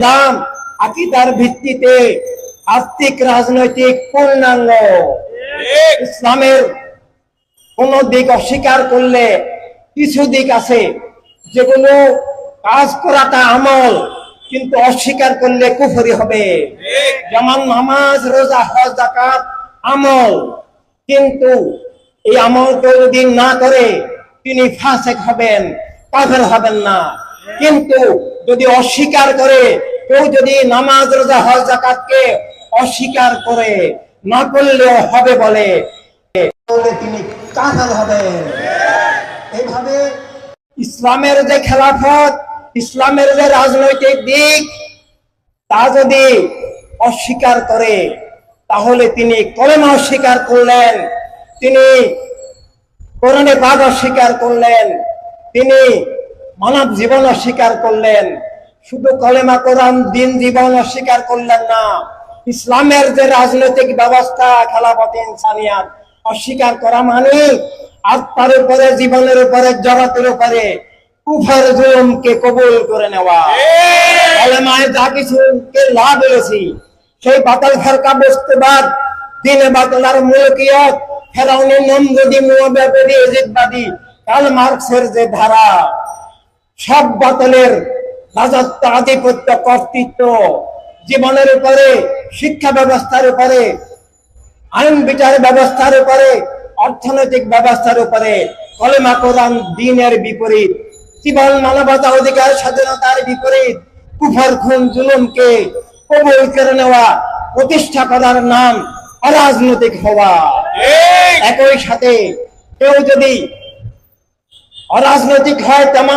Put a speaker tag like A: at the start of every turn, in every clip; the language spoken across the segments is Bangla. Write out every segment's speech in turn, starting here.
A: ইসলাম আকিদার ভিত্তিতে আস্তিক রাজনৈতিক পূর্ণাঙ্গ। ইসলামের কোন দিক অস্বীকার করলে কিছু দিক আছে যেগুলো কাজ করাটা আমল কিন্তু অস্বীকার করলে কুফরি হবে। যেমন নামাজ রোজা হজ জাকাত আমল কিন্তু এই আমল কেউ যদি না করে তিনি ফাসেক হবেন কাফের হবেন না। কিন্তু যদি অস্বীকার করে কেউ যদি নামাজ, রোজা, হজ জাকাতকে অস্বীকার করে না করলেও হবে বলে তিনি কাফের হবেন। এইভাবে ইসলামের যে খেলাফত, ইসলামের যে রাজনৈতিক দিক, তা যদি অস্বীকার করে, তাহলে তিনি কলেমা অস্বীকার করলেন, তিনি কোরআনে পাক অস্বীকার করলেন, তিনি মানব জীবন অস্বীকার করলেন। শুধু কলেমা কোরআন দিন জীবন অস্বীকার করলেন না। ইসলামের যে রাজনৈতিক ব্যবস্থা খেলাফত ইনসানিয়াত অস্বীকার করা মানে আত্মার উপরে জীবনের উপরে জগতের উপরে কুফার জুলুমকে কবুল করে নেওয়া। কলেমায় যা কিছুকে লাভ হয়েছি সেই বাতাল ফেরকা বস্তুবাদ দিনে বাতলার মুলকিয়ত ফেরাউনি নমরুদি মুয়াবাদি ইজিদবাদী কাল মার্কসের যে ধারা সব বাতলের রাজত্ব আধিপত্য কর্তৃত্ব জীবনের উপরে শিক্ষা ব্যবস্থার উপরে আইন বিচার ব্যবস্থার উপরে অর্থনৈতিক ব্যবস্থার উপরে কলেমা কোরআন দিনের বিপরীত জীবন মানবতা অধিকার স্বাধীনতার বিপরীত কুফর খুন জুলুমকে কবুল করে নেওয়া প্রতিষ্ঠা করার নাম অরাজনৈতিক হওয়া। একই সাথে কেউ যদি অরাজনৈতিক হয় তেমন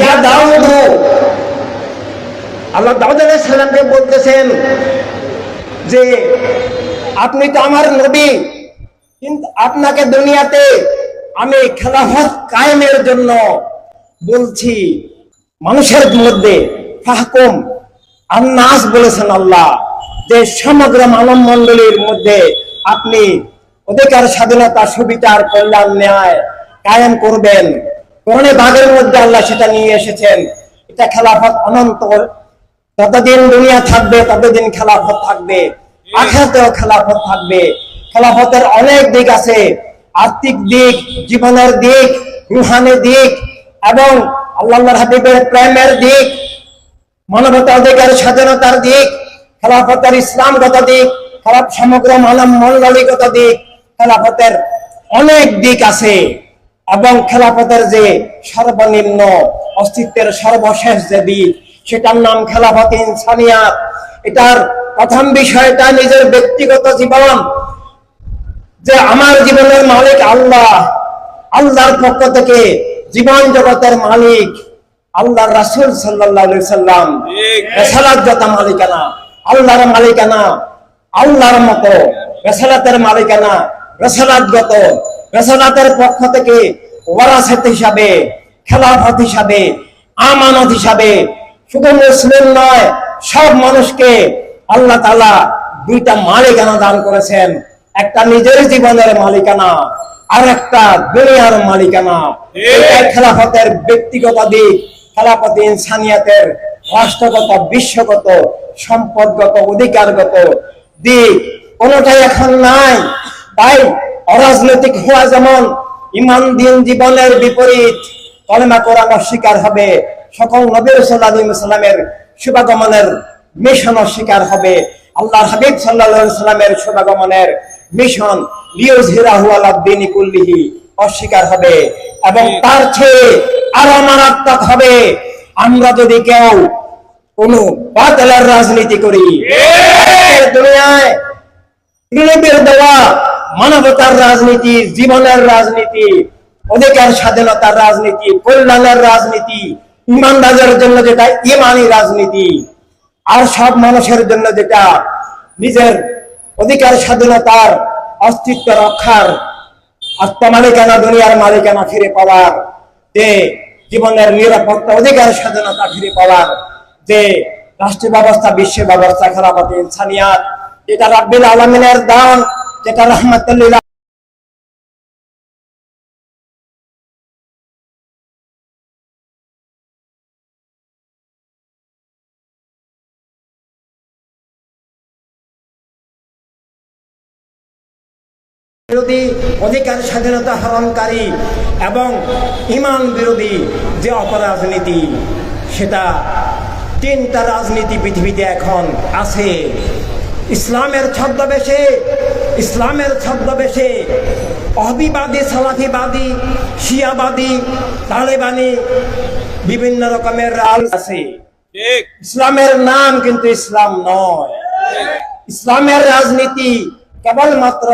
A: ইয়া দাউদ। আল্লাহ দাউদ বলতেছেন যে, আপনি তো আমার নবী, কিন্তু আপনাকে দুনিয়াতে আমি খেলাফত কায়েমের জন্য বলছি। মানুষের মধ্যে ফাহকুম আন্নাস বলেছেন আল্লাহ, যে সমগ্র মানব মন্ডলীর মধ্যে আপনি অধিকার, স্বাধীনতা, সুবিচার, কল্যাণ, ন্যায় কায়েম করবেন। কোরআনে বাগের মধ্যে আল্লাহ সেটা নিয়ে এসেছেন। এটা খেলাফত অনন্ত। যতদিন দুনিয়া থাকবে, ততদিন খেলাফত থাকবে। আখাতেও খেলাফত থাকবে। খেলাফতের অনেক দিক আছে। আর্থিক দিক, জীবনের দিক, রুহানি দিক এবং আল্লাহ হাবিবের প্রেমের দিক, মানবতা অধিকার, স্বাধীনতার দিক, খেলাফতের ইসলামগত দিক, খেলাফ সমগ্র মানব মন্ডলীগত দিক, খেলাফতের অনেক দিক আছে। এবং খেলাফতের যে সর্বনিম্ন অস্তিত্বের সর্বশেষ যে দিক সেটার নাম খেলাফত ইনসানিয়াত। এটার প্রথম বিষয়টা নিজের ব্যক্তিগত জীবন। যে আমার জীবনের মালিক আল্লাহ আল্লাহর পক্ষ থেকে জীবন জগতের মালিক আল্লাহর রাসূল সাল্লাম। রেসালাত মালিকানা আল্লাহর মালিকানা আল্লাহর মতো। রেসালাতের মালিকানা রেসালাতগত রেসালাতের পক্ষ থেকে ওয়ারাসাত হিসাবে, খেলাফত হিসাবে, আমানত হিসাবে, শুধু মুসলিম নয়, সব মানুষকে আল্লাহ তালা দুইটা মালিকানা দান করেছেন। একটা নিজের জীবনের মালিকানা আর একটা দুনিয়ার মালিকানা। খেলাফতের ব্যক্তিগত দিক, খেলাফত ইনসানিয়াতের রাষ্ট্রগত, বিশ্বগত, সম্পদগত, অধিকারগত দিক। কোনটাই এখন নাই। তাই অরাজনৈতিক হওয়া যেমন ইমান দিন জীবনের বিপরীত কলেমা কোরআন অস্বীকার হবে সকল নবী সাল্লাহ সাল্লামের শুভাগমনের মিশন অস্বীকার হবে আল্লাহ হাবিব সাল্লাহ সাল্লামের শুভাগমনের মিশন লিউজ কুল্লিহি অস্বীকার হবে এবং তার চেয়ে আরও মারাত্মক হবে। আমরা যদি কেউ কোন বাতিলের রাজনীতি করি দুনিয়ায় দেওয়া মানবতার রাজনীতি, জীবনের রাজনীতি, অধিকার, স্বাধীনতার রাজনীতি, কল্যাণের রাজনীতি, ইমানদারের জন্য যেটা, ইমানি রাজনীতি। আর সব মানুষের জন্য যেটা, নিজের অধিকার, স্বাধীনতার অস্তিত্ব রক্ষার আত্মমালিকানা দুনিয়ার মালিকানা ফিরে পাওয়ার, যে জীবনের নিরাপত্তা, অধিকার, স্বাধীনতা ফিরে পাওয়ার, যে রাষ্ট্র ব্যবস্থা বিশ্ব ব্যবস্থা, খেলাপতি, ইনসানিয়াত, এটা রাব্বিল আলমিনের দান। যেটা রহমতুল্লিল্লাহ বিরোধী অধিকার স্বাধীনতা হরণকারী এবং ইমান বিরোধী যে অপরাজনীতি, সেটা তিনটা রাজনীতি পৃথিবীতে এখন আছে। ইসলামের ছদ্মবেশে ইসলামের ছদ্মবেশে অবিবাদী সালাফিবাদী শিয়াবাদী তালেবানি বিভিন্ন রকমের রাল আছে। ইসলামের নাম কিন্তু ইসলাম নয়। ইসলামের রাজনীতি কেবলমাত্র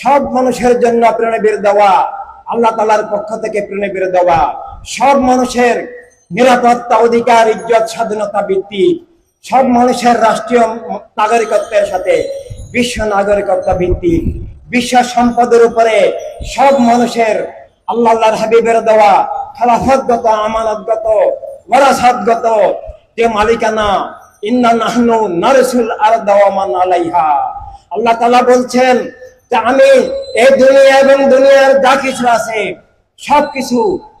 A: সব মানুষের জন্য প্রেরণের দেওয়া আল্লাহ তালার পক্ষ থেকে প্রেরণের দেওয়া। সব মানুষের নিরাপত্তা অধিকার ইজ্জত স্বাধীনতা ভিত্তি সব মানুষের রাষ্ট্রীয় নাগরিকত্বের সাথে বিশ্ব নাগরিকত্ব ভিত্তিক, বিশ্ব সম্পদের উপরে সব মানুষের আল্লাহ আল্লাহর হাবিবের দেওয়া খেলাফতগত, আমানতগত, ওয়ারাসাতগত যে মালিকানা, ইন্না নাহনু নারসুল আরদা ওয়া মান আলাইহা। আল্লাহ তাআলা বলছেন যে আমি এই দুনিয়া এবং দুনিয়ার যা কিছু আছে, সবকিছু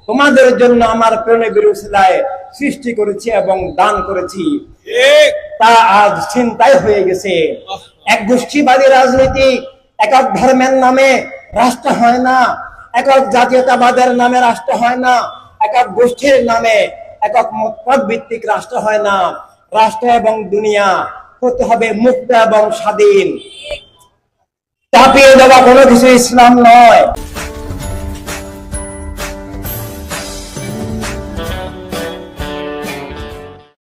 A: তোমাদের জন্য আমার প্রেমে বিরুসিলায় সৃষ্টি করেছি এবং দান করেছি। তা আজ চিন্তায় হয়ে গেছে। এক গোষ্ঠীবাদী রাজনীতি একক ধর্মের নামে রাষ্ট্র হয় না একক জাতীয়তাবাদের নামে রাষ্ট্র হয় না একক গোষ্ঠীর নামে একক ভিত্তিক রাষ্ট্র হয় না। রাষ্ট্র এবং দুনিয়া হতে হবে মুক্ত এবং স্বাধীন। চাপিয়ে দেওয়া কোনো কিছু ইসলাম নয়।